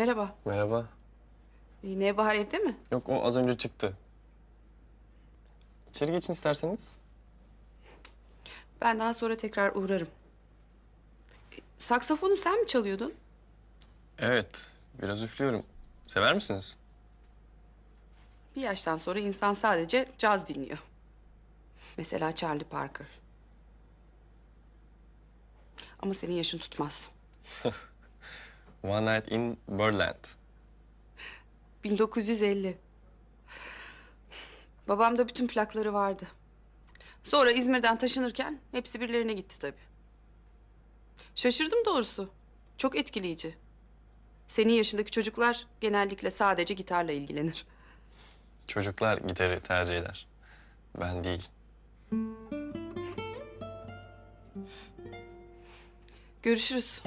Merhaba. Merhaba. Ee, Nevbahar evde mi? Yok o az önce çıktı. İçeri geçin isterseniz. Ben daha sonra tekrar uğrarım. Ee, Saksafonu sen mi çalıyordun? Evet, biraz üflüyorum. Sever misiniz? Bir yaştan sonra insan sadece caz dinliyor. Mesela Charlie Parker. Ama senin yaşın tutmaz. One Night in Birdland. 1950. Babamda bütün plakları vardı. Sonra İzmir'den taşınırken hepsi birilerine gitti tabii. Şaşırdım doğrusu. Çok etkileyici. Senin yaşındaki çocuklar genellikle sadece gitarla ilgilenir. Çocuklar gitarı tercih eder. Ben değil. Görüşürüz.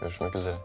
Görüşmek üzere.